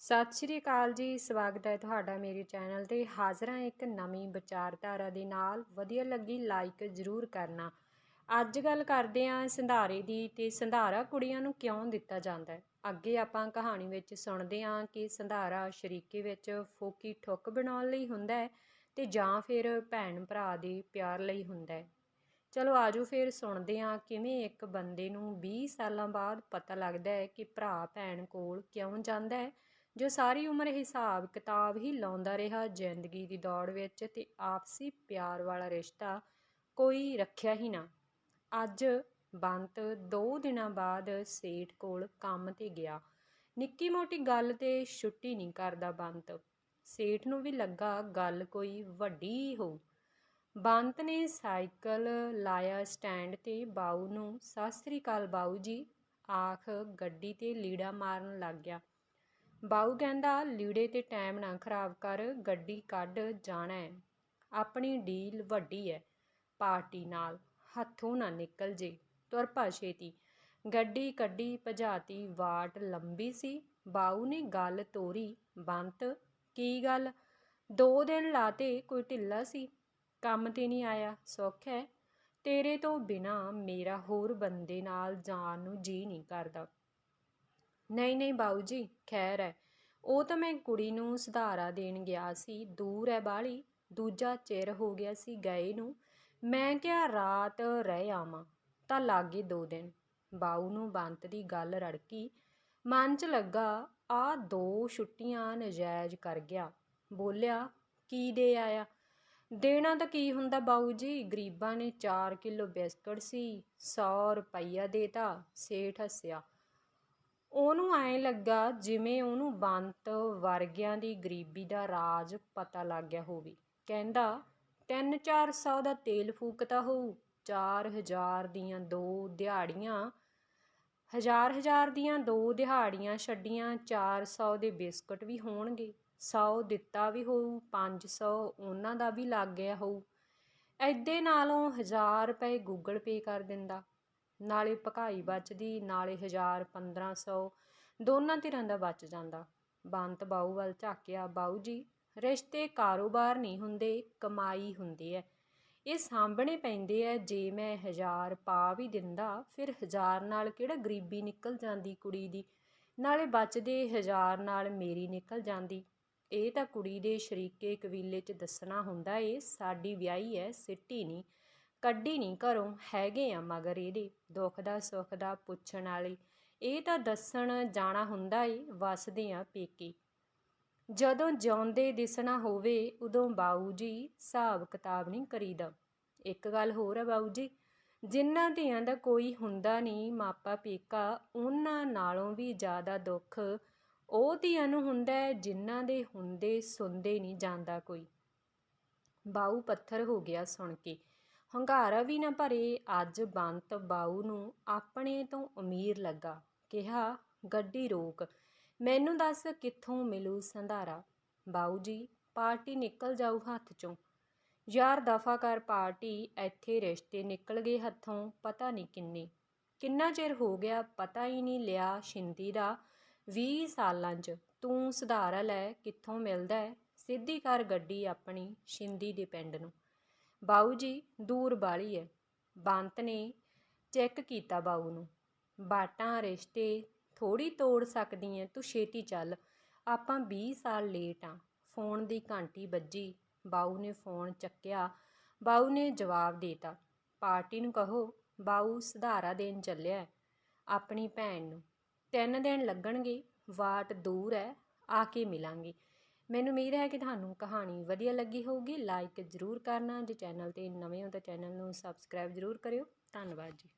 ਸਤਿ ਸ਼੍ਰੀ ਅਕਾਲ ਜੀ, ਸਵਾਗਤ ਹੈ ਤੁਹਾਡਾ ਮੇਰੇ ਚੈਨਲ ਤੇ। ਹਾਜ਼ਰ ਹਾਂ ਇੱਕ ਨਵੀਂ ਵਿਚਾਰਧਾਰਾ ਦੇ ਨਾਲ। ਵਧੀਆ ਲੱਗੀ ਲਾਈਕ ਜ਼ਰੂਰ ਕਰਨਾ। ਅੱਜ ਗੱਲ ਕਰਦੇ ਹਾਂ ਸੰਧਾਰੇ ਦੀ ਤੇ ਸੰਧਾਰਾ ਕੁੜੀਆਂ ਨੂੰ ਕਿਉਂ ਦਿੱਤਾ ਜਾਂਦਾ ਹੈ? ਅੱਗੇ ਆਪਾਂ ਕਹਾਣੀ ਵਿੱਚ ਸੁਣਦੇ ਹਾਂ ਕਿ ਸੰਧਾਰਾ ਸ਼ਰੀਕੇ ਵਿੱਚ ਫੋਕੀ ਠੁੱਕ ਬਣਾਉਣ ਲਈ ਹੁੰਦਾ ਹੈ ਤੇ ਜਾਂ ਫਿਰ ਭੈਣ ਭਰਾ ਦੇ ਪਿਆਰ ਲਈ ਹੁੰਦਾ ਹੈ। ਚਲੋ ਆਜੋ ਫਿਰ ਸੁਣਦੇ ਹਾਂ ਕਿਵੇਂ ਇੱਕ ਬੰਦੇ ਨੂੰ 20 ਸਾਲਾਂ ਬਾਅਦ ਪਤਾ ਲੱਗਦਾ ਹੈ ਕਿ ਭਰਾ ਭੈਣ ਕੋਲ ਕਿਉਂ ਜਾਂਦਾ ਹੈ ਜੋ ਸਾਰੀ ਉਮਰ ਹਿਸਾਬ ਕਿਤਾਬ ਹੀ ਲਾਉਂਦਾ ਰਿਹਾ ਜ਼ਿੰਦਗੀ ਦੀ ਦੌੜ ਵਿੱਚ ਤੇ ਆਪਸੀ ਪਿਆਰ ਵਾਲਾ ਰਿਸ਼ਤਾ ਕੋਈ ਰੱਖਿਆ ਹੀ ਨਾ। ਅੱਜ ਬੰਤ 2 ਦਿਨਾਂ ਬਾਅਦ ਸੇਠ ਕੋਲ ਕੰਮ ਤੇ ਗਿਆ। ਨਿੱਕੀ ਮੋਟੀ ਗੱਲ ਤੇ ਛੁੱਟੀ ਨਹੀਂ ਕਰਦਾ ਬੰਤ। ਸੇਠ ਨੂੰ ਵੀ ਲੱਗਾ ਗੱਲ ਕੋਈ ਵੱਡੀ ਹੋ। ਬੰਤ ਨੇ ਸਾਈਕਲ ਲਾਇਆ ਸਟੈਂਡ ਤੇ ਬਾਊ ਨੂੰ, ਸਤਿ ਸ੍ਰੀ ਅਕਾਲ ਬਾਊ ਜੀ। ਆਖ ਗੱਡੀ ਤੇ ਲੀੜਾ ਮਾਰਨ ਲੱਗ ਗਿਆ। ਬਾਊ ਕਹਿੰਦਾ, ਲੀੜੇ ਤੇ ਟਾਈਮ ਨਾ ਖਰਾਬ ਕਰ, ਗੱਡੀ ਕੱਢ ਜਾਣਾ ਹੈ ਆਪਣੀ ਡੀਲ ਵੱਡੀ ਹੈ ਪਾਰਟੀ ਨਾਲ, ਹੱਥੋਂ ਨਾ ਨਿਕਲ ਜੇ। ਤੁਰ ਪਾ ਛੇਤੀ। ਗੱਡੀ ਕੱਢੀ, ਭਜਾਤੀ ਵਾਟ ਲੰਬੀ ਸੀ। ਬਾਊ ਨੇ ਗੱਲ ਤੋਰੀ, ਬੰਤ, ਕੀ ਗੱਲ? ਦੋ ਦਿਨ ਲਾਤੇ ਕੋਈ ਢਿੱਲਾ ਸੀ। ਕੰਮ ਤੇ ਨਹੀਂ ਆਇਆ, ਸੁੱਖ ਹੈ ਤੇਰੇ ਤੋਂ ਬਿਨਾ ਮੇਰਾ ਹੋਰ ਬੰਦੇ ਨਾਲ ਜਾਣ ਨੂੰ ਜੀ ਨਹੀਂ ਕਰਦਾ। ਨਹੀਂ ਨਹੀਂ ਬਾਊ ਜੀ, ਖੈਰ ਹੈ ਉਹ ਤਾਂ ਮੈਂ ਕੁੜੀ ਨੂੰ ਸੁਧਾਰਾ ਦੇਣ ਗਿਆ ਸੀ, ਦੂਰ ਹੈ ਬਾਲੀ, ਦੂਜਾ ਚਿਰ ਹੋ ਗਿਆ ਸੀ ਗਏ ਨੂੰ। ਮੈਂ ਕਿਹਾ ਰਾਤ ਰਹਿ ਆਵਾਂ, ਤਾਂ ਲਾਗੇ ਦੋ ਦਿਨ। ਬਾਊ ਨੂੰ ਬੰਤ ਦੀ ਗੱਲ ਰੜਕੀ, ਮਨ 'ਚ ਲੱਗਾ, ਆ ਦੋ ਛੁੱਟੀਆਂ ਨਜਾਇਜ਼ ਕਰ ਗਿਆ। ਬੋਲਿਆ, ਕੀ ਦੇ ਆਇਆ? ਦੇਣਾ ਤਾਂ ਕੀ ਹੁੰਦਾ ਬਾਊ ਜੀ, ਗਰੀਬਾਂ ਨੇ 4 ਕਿਲੋ ਬਿਸਕਟ ਸੀ 100 ਰੁਪਈਆ ਦੇਤਾ, ਸੇਠ ਹੱਸਿਆ। ਉਹਨੂੰ ਐਂ ਲੱਗਾ ਜਿਵੇਂ ਉਹਨੂੰ ਬੰਤ ਵਰਗਿਆਂ ਦੀ ਗਰੀਬੀ ਦਾ ਰਾਜ ਪਤਾ ਲੱਗ ਗਿਆ ਹੋਵੇ। ਕਹਿੰਦਾ 3-400 ਦਾ ਤੇਲ ਫੂਕਤਾ ਹੋਊ, ਚਾਰ ਹਜ਼ਾਰ ਦੀਆਂ ਦੋ ਦਿਹਾੜੀਆਂ, ਹਜ਼ਾਰ ਹਜ਼ਾਰ ਦੀਆਂ ਦੋ ਦਿਹਾੜੀਆਂ ਛੱਡੀਆਂ 400 ਦੇ ਬਿਸਕਟ ਵੀ ਹੋਣਗੇ 100 ਦਿੱਤਾ ਵੀ ਹੋਊ 500 ਉਹਨਾਂ ਦਾ ਵੀ ਲੱਗ ਗਿਆ ਹੋਊ। ਐਦੇ ਨਾਲੋਂ 1000 ਰੁਪਏ ਗੂਗਲ ਪੇ ਕਰ ਦਿੰਦਾ। ਨਾਲੇ ਭਕਾਈ ਬਚਦੀ, ਨਾਲੇ 1000 1500 ਦੋਨਾਂ ਧਿਰਾਂ ਦਾ ਬਚ ਜਾਂਦਾ। ਬੰਤ ਬਾਊ ਵੱਲ ਝਾਕਿਆ, ਬਾਊ ਜੀ, ਰਿਸ਼ਤੇ ਕਾਰੋਬਾਰ ਨਹੀਂ ਹੁੰਦੇ, ਕਮਾਈ ਹੁੰਦੀ ਹੈ ਇਹ ਸਾਂਭਣੇ ਪੈਂਦੇ ਐ, ਜੇ ਮੈਂ ਹਜ਼ਾਰ ਪਾ ਵੀ ਦਿੰਦਾ, ਫਿਰ ਹਜ਼ਾਰ ਨਾਲ ਕਿਹੜਾ ਗਰੀਬੀ ਨਿਕਲ ਜਾਂਦੀ ਕੁੜੀ ਦੀ? ਨਾਲੇ ਬਚਦੇ ਹਜ਼ਾਰ ਨਾਲ ਮੇਰੀ ਨਿਕਲ ਜਾਂਦੀ। ਇਹ ਤਾਂ ਕੁੜੀ ਦੇ ਸ਼ਰੀਕੇ ਕਬੀਲੇ 'ਚ ਦੱਸਣਾ ਹੁੰਦਾ ਏ, ਸਾਡੀ ਵਿਆਹੀ ਐ, ਸਿੱਟੀ ਨਹੀਂ। ਕੱਢੀ ਨਹੀਂ ਘਰੋਂ ਹੈਗੇ ਆ ਮਗਰ ਇਹਦੇ, ਦੁੱਖ ਦਾ ਸੁੱਖ ਦਾ ਪੁੱਛਣ ਵਾਲੀ। ਇਹ ਤਾਂ ਦੱਸਣ ਜਾਣਾ ਹੁੰਦਾ ਏ ਵਸਦੇ ਆ ਪੇਕੇ। ਜਦੋਂ ਜਿਉਂਦੇ ਦਿਸਣਾ ਹੋਵੇ, ਉਦੋਂ ਬਾਊ ਜੀ ਹਿਸਾਬ ਕਿਤਾਬ ਨਹੀਂ ਕਰੀਦਾ। ਇੱਕ ਗੱਲ ਹੋਰ ਆ ਬਾਊ ਜੀ, ਜਿਨ੍ਹਾਂ ਧੀਆਂ ਦਾ ਕੋਈ ਹੁੰਦਾ ਨਹੀਂ ਮਾਪਾ ਪੇਕਾ, ਉਹਨਾਂ ਨਾਲੋਂ ਵੀ ਜ਼ਿਆਦਾ ਦੁੱਖ ਉਹ ਧੀਆਂ ਨੂੰ ਹੁੰਦਾ ਹੈ ਜਿਨ੍ਹਾਂ ਦੇ ਹੁੰਦੇ ਸੁਣਦੇ ਨਹੀਂ ਜਾਂਦਾ ਕੋਈ। ਬਾਊ ਪੱਥਰ ਹੋ ਗਿਆ ਸੁਣ ਕੇ। ਹੁੰਗਾਰਾ ਵੀ ਨਾ ਭਰੇ, ਅੱਜ ਬੰਤ ਬਾਊ ਨੂੰ ਆਪਣੇ ਤੋਂ ਅਮੀਰ ਲੱਗਾ। ਕਿਹਾ, ਗੱਡੀ ਰੋਕ, ਮੈਨੂੰ ਦੱਸ ਕਿੱਥੋਂ ਮਿਲੂ ਸੰਧਾਰਾ? ਬਾਊ ਜੀ, ਪਾਰਟੀ ਨਿਕਲ ਜਾਊ ਹੱਥ ਚੋਂ। ਯਾਰ, ਦਫਾ ਕਰ ਪਾਰਟੀ, ਇੱਥੇ ਰਿਸ਼ਤੇ ਨਿਕਲ ਗਏ ਹੱਥੋਂ, ਪਤਾ ਨਹੀਂ ਕਿੰਨੇ। ਕਿੰਨਾ ਚਿਰ ਹੋ ਗਿਆ, ਪਤਾ ਹੀ ਨਹੀਂ ਲਿਆ ਸ਼ਿੰਦੀ ਦਾ 20 ਸਾਲਾਂ 'ਚ। ਤੂੰ ਸੁਧਾਰਾ ਲੈ, ਕਿੱਥੋਂ ਮਿਲਦਾ ਸਿੱਧੀ ਕਰ ਗੱਡੀ ਆਪਣੀ ਸ਼ਿੰਦੀ ਦੇ ਪਿੰਡ ਨੂੰ। ਬਾਊ ਜੀ ਦੂਰ ਬਾਲੀ ਹੈ ਬੰਤ ਨੇ ਚੈੱਕ ਕੀਤਾ ਬਾਊ ਨੂੰ। ਬਾਟਾਂ, ਰਿਸ਼ਤੇ ਥੋੜੀ ਤੋੜ ਸਕਦੀ ਐ। ਤੂੰ ਛੇਤੀ ਚੱਲ, ਆਪਾਂ 20 ਸਾਲ ਲੇਟ ਆ। ਫੋਨ ਦੀ ਘੰਟੀ ਵੱਜੀ, ਬਾਊ ਨੇ ਫੋਨ ਚੱਕਿਆ। ਬਾਊ ਨੇ ਜਵਾਬ ਦੇਤਾ, ਪਾਰਟੀ ਨੂੰ ਕਹੋ, ਬਾਊ ਸੁਧਾਰਾ ਦੇਣ ਚੱਲਿਆ ਆਪਣੀ ਭੈਣ ਨੂੰ। ਤਿੰਨ ਦਿਨ ਲੱਗਣਗੇ, ਵਾਟ ਦੂਰ ਹੈ ਆ ਕੇ ਮਿਲਾਂਗੇ। ਮੈਨੂੰ ਉਮੀਦ ਹੈ ਕਿ ਤੁਹਾਨੂੰ ਕਹਾਣੀ ਵਧੀਆ ਲੱਗੀ ਹੋਊਗੀ। ਲਾਈਕ ਜ਼ਰੂਰ ਕਰਨਾ। ਜੇ ਚੈਨਲ ਤੇ ਨਵੇਂ ਹੋ ਤਾਂ ਚੈਨਲ ਨੂੰ ਸਬਸਕ੍ਰਾਈਬ ਜ਼ਰੂਰ ਕਰਿਓ। ਧੰਨਵਾਦ ਜੀ।